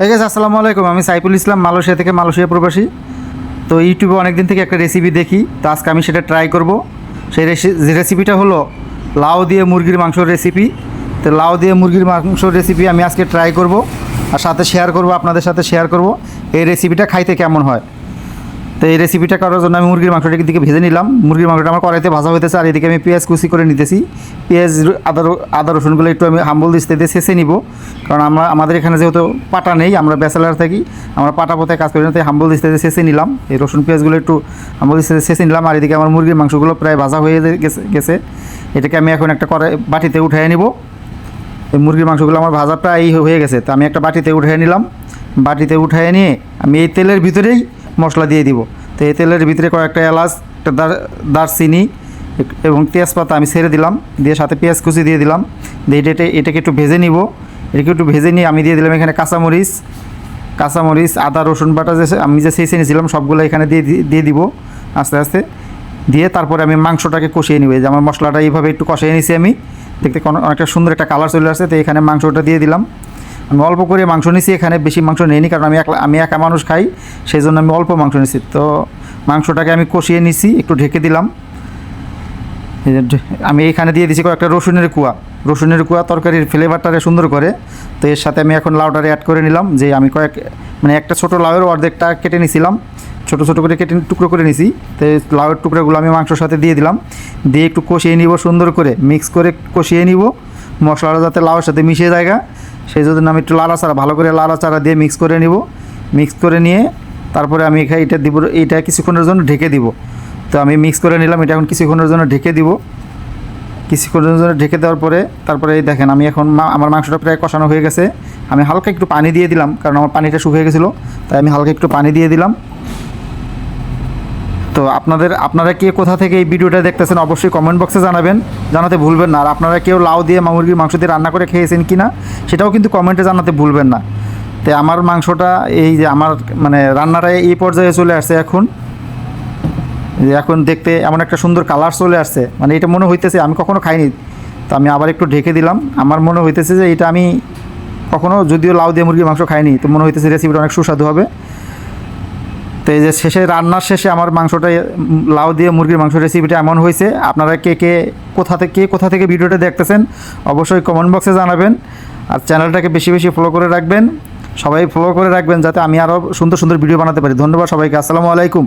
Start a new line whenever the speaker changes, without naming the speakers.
এই গেছে আসসালামু আলাইকুম। আমি সাইফুল ইসলাম, মালয়েশিয়া থেকে মালয়েশিয়া প্রবাসী। তো ইউটিউবে অনেক দিন থেকে একটা রেসিপি দেখি, তো আজকে আমি সেটা ট্রাই করব। সেই রেসি- রেসিপিটা হলো লাউ দিয়ে মুরগির মাংসর রেসিপি তো লাউ দিয়ে মুরগির মাংসর রেসিপি আমি আজকে ট্রাই করব, আর সাথে শেয়ার করব, আপনাদের সাথে শেয়ার করব। এই রেসিপিটা খাইতে কেমন হয়? তো এই রেসিপিটা করার জন্য আমি মুরগির মাংসটাকে দিকে ভেজে নিলাম। মুরগির মাংসটা আমার কড়াইতে ভাজা হইতেছে, আর এদিকে আমি পেঁয়াজ কুচি করে নিতেছি। পেঁয়াজ, আদা আদা রসুনগুলো একটু আমি হাম্বল দিস্তে দিয়ে শেষে নিব। কারণ আমরা, আমাদের এখানে যেহেতু পাটা নেই, আমরা ব্যাচেলার থাকি, আমরা পাটা পথে কাজ করি না, তাই হাম্বল দিস্তে দিয়ে শেষে নিলাম। এই রসুন, পেঁয়াজগুলো একটু হাম্বল দিস্তে শেষে নিলাম, আর এদিকে আমার মুরগির মাংসগুলো প্রায় ভাজা হয়ে গেছে গেছে। এটাকে আমি এখন একটা কড়াই বাটিতে উঠিয়ে নিব। এই মুরগির মাংসগুলো আমার ভাজা প্রায় হয়ে গেছে। তো আমি একটা বাটিতে উঠিয়ে নিলাম। বাটিতে উঠিয়ে নিয়ে আমি এই তেলের ভিতরেই মশলা দিয়ে দিব। তো এই তেলের ভিতরে কয়েকটা এলাচ, একটা দার, দারচিনি এবং তেজপাতা আমি ছেড়ে দিলাম। দিয়ে সাথে পেঁয়াজ কুচি দিয়ে দিলাম। দিয়ে এটা এটাকে একটু ভেজে নিব। এটাকে একটু ভেজে নিয়ে আমি দিয়ে দিলাম এখানে কাঁচামরিচ। কাঁচামরিচ, আদা, রসুন বাটা যে আমি যে সেই নিয়েছিলাম সবগুলো এখানে দিয়ে দিয়ে দিব আস্তে আস্তে। দিয়ে তারপরে আমি মাংসটাকে কষিয়ে নিব। যে আমার মশলাটা এইভাবে একটু কষিয়ে নিয়েছি আমি। দেখতে অনেকটা সুন্দর একটা কালার চলে আসছে। তো এখানে মাংসটা দিয়ে দিলাম। আমি অল্প করে মাংস নিছি এখানে, বেশি মাংস নিইনি কারণ আমি একলা আমি একা মানুষ খাই সেই জন্য আমি অল্প মাংস নিছি। তো মাংসটাকে আমি কষিয়ে নিছি, একটু ঢেকে দিলাম। আমি এখানে দিয়ে দিছি কয়েকটা রসুনের কুয়া। রসুনের কুয়া তরকারির ফ্লেভারটারে সুন্দর করে। তো এর সাথে আমি এখন লাউটারে অ্যাড করে নিলাম, যে আমি কয়েক মানে একটা ছোটো লাউয়ের অর্ধেকটা কেটে নিছিলাম। ছোটো ছোটো করে কেটে টুকরো করে নিছি। তো লাউয়ের টুকরোগুলো আমি মাংসর সাথে দিয়ে দিলাম। দিয়ে একটু কষিয়ে নিব সুন্দর করে। মিক্স করে কষিয়ে নিব। মশলাটা যাতে লাউয়ের সাথে মিশে জায়গা সেই জন্য আমি একটু লাড়াচাড়া ভালো করে লাড়াচাড়া দিয়ে মিক্স করে নিব। মিক্স করে নিয়ে তারপরে আমি এখানে এটা দিব এইটা কিছুক্ষণের জন্য ঢেকে দিব। তো আমি মিক্স করে নিলাম, এটা এখন কিছুক্ষণের জন্য ঢেকে দিব। কিছুক্ষণের জন্য ঢেকে দেওয়ার পরে তারপরে এই দেখেন, আমি এখন আমার মাংসটা প্রায় কষানো হয়ে গেছে। আমি হালকা একটু পানি দিয়ে দিলাম, কারণ আমার পানিটা শুকিয়ে গেছিল, তাই আমি হালকা একটু পানি দিয়ে দিলাম। তো আপনাদের, আপনারা কে কোথা থেকে এই ভিডিওটা দেখতেছেন অবশ্যই কমেন্ট বক্সে জানাবেন। জানাতে ভুলবেন না। আর আপনারা কেউ লাউ দিয়ে মুরগির মাংস দিয়ে রান্না করে খেয়েছেন কি না সেটাও কিন্তু কমেন্টে জানাতে ভুলবেন না। তো আমার মাংসটা এই যে আমার মানে রান্নাটা এই পর্যায়ে চলে আসছে এখন। যে এখন দেখতে এমন একটা সুন্দর কালার চলে আসছে। মানে এটা মনে হইতেছে, আমি কখনো খাইনি। তো আমি আবার একটু ঢেকে দিলাম। আমার মনে হইতেছে যে এটা আমি কখনো যদিও লাউ দিয়ে মুরগির মাংস খাইনি, তো মনে হইতেছে রেসিপিটা অনেক সুস্বাদু হবে। তো এই যে শেষে, রান্নার শেষে আমার মাংসটা, লাউ দিয়ে মুরগির মাংস রেসিপিটা এমন হয়েছে। আপনারা কে কে, কোথা থেকে কে কোথা থেকে ভিডিওটা দেখতেছেন, অবশ্যই কমেন্ট বক্সে জানাবেন। আর চ্যানেলটাকে বেশি বেশি ফলো করে রাখবেন। সবাই ফলো করে রাখবেন যাতে আমি আরও সুন্দর সুন্দর ভিডিও বানাতে পারি। ধন্যবাদ সবাইকে। আসসালামু আলাইকুম।